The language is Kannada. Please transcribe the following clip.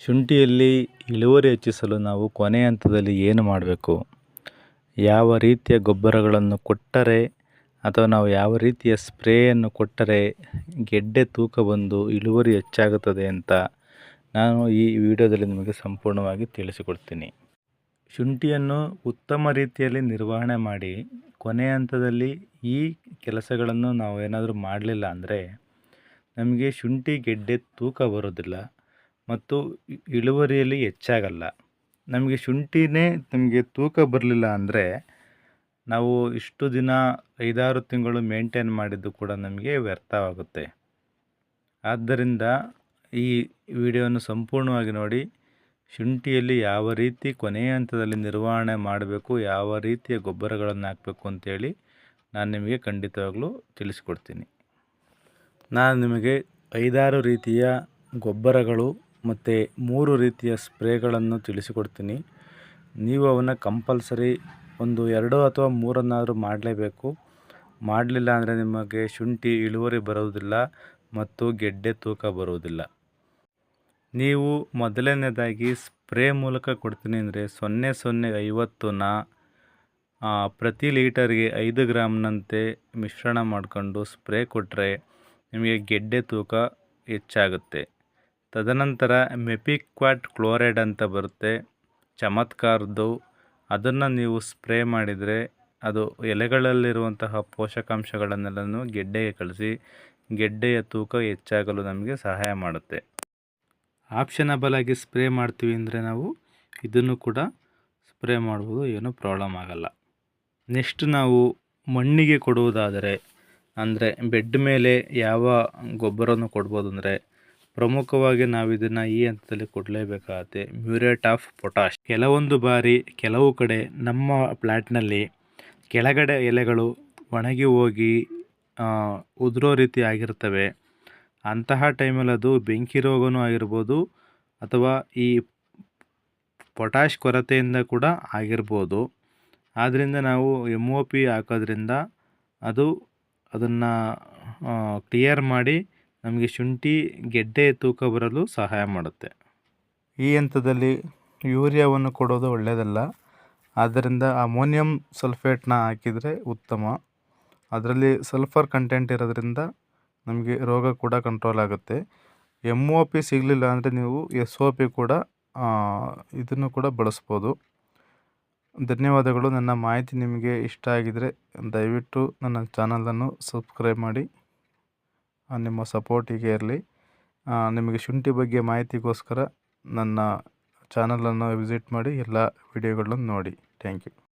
ಶುಂಠಿಯಲ್ಲಿ ಇಳುವರಿ ಹೆಚ್ಚಿಸಲು ನಾವು ಕೊನೆ ಹಂತದಲ್ಲಿ ಏನು ಮಾಡಬೇಕು? ಯಾವ ರೀತಿಯ ಗೊಬ್ಬರಗಳನ್ನು ಕೊಟ್ಟರೆ ಅಥವಾ ನಾವು ಯಾವ ರೀತಿಯ ಸ್ಪ್ರೇಯನ್ನು ಕೊಟ್ಟರೆ ಗೆಡ್ಡೆ ತೂಕ ಬಂದು ಇಳುವರಿ ಹೆಚ್ಚಾಗುತ್ತದೆ ಅಂತ ನಾನು ಈ ವಿಡಿಯೋದಲ್ಲಿ ನಿಮಗೆ ಸಂಪೂರ್ಣವಾಗಿ ತಿಳಿಸಿಕೊಡ್ತೀನಿ. ಶುಂಠಿಯನ್ನು ಉತ್ತಮ ರೀತಿಯಲ್ಲಿ ನಿರ್ವಹಣೆ ಮಾಡಿ ಕೊನೆ ಹಂತದಲ್ಲಿ ಈ ಕೆಲಸಗಳನ್ನು ನಾವು ಏನಾದರೂ ಮಾಡಲಿಲ್ಲ ಅಂದರೆ ನಮಗೆ ಶುಂಠಿ ಗೆಡ್ಡೆ ತೂಕ ಬರೋದಿಲ್ಲ ಮತ್ತು ಇಳುವರಿಯಲ್ಲಿ ಹೆಚ್ಚಾಗಲ್ಲ. ನಮಗೆ ಶುಂಠಿನೇ ನಮಗೆ ತೂಕ ಬರಲಿಲ್ಲ ಅಂದರೆ ನಾವು ಇಷ್ಟು ದಿನ ಐದಾರು ತಿಂಗಳು ಮೇಂಟೈನ್ ಮಾಡಿದ್ದು ಕೂಡ ನಮಗೆ ವ್ಯರ್ಥವಾಗುತ್ತೆ. ಆದ್ದರಿಂದ ಈ ವಿಡಿಯೋವನ್ನು ಸಂಪೂರ್ಣವಾಗಿ ನೋಡಿ, ಶುಂಠಿಯಲ್ಲಿ ಯಾವ ರೀತಿ ಕೊನೆಯ ಹಂತದಲ್ಲಿ ನಿರ್ವಹಣೆ ಮಾಡಬೇಕು, ಯಾವ ರೀತಿಯ ಗೊಬ್ಬರಗಳನ್ನು ಹಾಕಬೇಕು ಅಂತೇಳಿ ನಾನು ನಿಮಗೆ ಖಂಡಿತವಾಗ್ಲೂ ತಿಳಿಸ್ಕೊಡ್ತೀನಿ. ನಾನು ನಿಮಗೆ ಐದಾರು ರೀತಿಯ ಗೊಬ್ಬರಗಳು ಮತ್ತು ಮೂರು ರೀತಿಯ ಸ್ಪ್ರೇಗಳನ್ನು ತಿಳಿಸಿಕೊಡ್ತೀನಿ. ನೀವು ಅವನ್ನು ಕಂಪಲ್ಸರಿ ಒಂದು ಎರಡು ಅಥವಾ ಮೂರನ್ನಾದರೂ ಮಾಡಲೇಬೇಕು. ಮಾಡಲಿಲ್ಲ ಅಂದರೆ ನಿಮಗೆ ಶುಂಠಿ, ಇಳುವರಿ ಬರುವುದಿಲ್ಲ ಮತ್ತು ಗೆಡ್ಡೆ ತೂಕ ಬರುವುದಿಲ್ಲ ನೀವು ಮೊದಲನೇದಾಗಿ ಸ್ಪ್ರೇ ಮೂಲಕ ಕೊಡ್ತೀನಿ ಅಂದರೆ ಸೊನ್ನೆ ಸೊನ್ನೆ ಐವತ್ತನ್ನ ಪ್ರತಿ ಲೀಟರ್ಗೆ ಐದು ಗ್ರಾಮ್ನಂತೆ ಮಿಶ್ರಣ ಮಾಡಿಕೊಂಡು ಸ್ಪ್ರೇ ಕೊಟ್ಟರೆ ನಿಮಗೆ ಗೆಡ್ಡೆ ತೂಕ ಹೆಚ್ಚಾಗುತ್ತೆ. ತದನಂತರ ಮೆಪಿಕ್ವಾಟ್ ಕ್ಲೋರೈಡ್ ಅಂತ ಬರುತ್ತೆ, ಚಮತ್ಕಾರದ್ದು. ಅದನ್ನು ನೀವು ಸ್ಪ್ರೇ ಮಾಡಿದರೆ ಅದು ಎಲೆಗಳಲ್ಲಿರುವಂತಹ ಪೋಷಕಾಂಶಗಳನ್ನೆಲ್ಲನೂ ಗೆಡ್ಡೆಗೆ ಕಳಿಸಿ, ಗೆಡ್ಡೆಯ ತೂಕ ಹೆಚ್ಚಾಗಲು ನಮಗೆ ಸಹಾಯ ಮಾಡುತ್ತೆ. ಆಪ್ಷನಬಲ್ ಆಗಿ ಸ್ಪ್ರೇ ಮಾಡ್ತೀವಿ ಅಂದರೆ ನಾವು ಇದನ್ನು ಕೂಡ ಸ್ಪ್ರೇ ಮಾಡ್ಬೋದು, ಏನೂ ಪ್ರಾಬ್ಲಮ್ ಆಗಲ್ಲ. ನೆಕ್ಸ್ಟ್ ನಾವು ಮಣ್ಣಿಗೆ ಕೊಡುವುದಾದರೆ, ಅಂದರೆ ಬೆಡ್ ಮೇಲೆ ಯಾವ ಗೊಬ್ಬರವನ್ನು ಕೊಡ್ಬೋದು ಅಂದರೆ ಪ್ರಮುಖವಾಗಿ ನಾವು ಇದನ್ನು ಈ ಹಂತದಲ್ಲಿ ಕೊಡಲೇಬೇಕಾಗತ್ತೆ. ಮ್ಯೂರೇಟ್ ಆಫ್ ಪೊಟಾಶ್ ಕೆಲವೊಂದು ಬಾರಿ ಕೆಲವು ಕಡೆ ನಮ್ಮ ಪ್ಲ್ಯಾಟ್ನಲ್ಲಿ ಕೆಳಗಡೆ ಎಲೆಗಳು ಒಣಗಿ ಹೋಗಿ ಉದುರೋ ರೀತಿ ಆಗಿರ್ತವೆ. ಅಂತಹ ಟೈಮಲ್ಲಿ ಅದು ಬೆಂಕಿ ರೋಗನೂ ಆಗಿರ್ಬೋದು ಅಥವಾ ಈ ಪೊಟ್ಯಾಶ್ ಕೊರತೆಯಿಂದ ಕೂಡ ಆಗಿರ್ಬೋದು. ಆದ್ದರಿಂದ ನಾವು ಎಂ ಒ ಪಿ ಹಾಕೋದ್ರಿಂದ ಅದು ಅದನ್ನು ಕ್ಲಿಯರ್ ಮಾಡಿ ನಮಗೆ ಶುಂಠಿ, ಗೆಡ್ಡೆ, ತೂಕ ಬರಲು ಸಹಾಯ ಮಾಡುತ್ತೆ. ಈ ಹಂತದಲ್ಲಿ ಯೂರಿಯಾವನ್ನು ಕೊಡೋದು ಒಳ್ಳೆಯದಲ್ಲ. ಆದ್ದರಿಂದ ಅಮೋನಿಯಂ ಸಲ್ಫೇಟ್ನ ಹಾಕಿದರೆ ಉತ್ತಮ. ಅದರಲ್ಲಿ ಸಲ್ಫರ್ ಕಂಟೆಂಟ್ ಇರೋದ್ರಿಂದ ನಮಗೆ ರೋಗ ಕೂಡ ಕಂಟ್ರೋಲ್ ಆಗುತ್ತೆ. ಎಂ ಒ ಪಿ ಸಿಗಲಿಲ್ಲ ಅಂದರೆ ನೀವು ಎಸ್ ಒ ಪಿ ಕೂಡ ಇದನ್ನು ಕೂಡ ಬಳಸ್ಬೋದು. ಧನ್ಯವಾದಗಳು. ನನ್ನ ಮಾಹಿತಿ ನಿಮಗೆ ಇಷ್ಟ ಆಗಿದರೆ ದಯವಿಟ್ಟು ನನ್ನ ಚಾನಲನ್ನು ಸಬ್ಸ್ಕ್ರೈಬ್ ಮಾಡಿ. ನಿಮ್ಮ ಸಪೋರ್ಟ್ ಹೀಗೆ ಇರಲಿ ನಿಮಗೆ ಶುಂಠಿ ಬಗ್ಗೆ ಮಾಹಿತಿಗೋಸ್ಕರ ನನ್ನ ಚಾನಲನ್ನು ವಿಸಿಟ್ ಮಾಡಿ, ಎಲ್ಲ ವಿಡಿಯೋಗಳನ್ನು ನೋಡಿ. Thank you.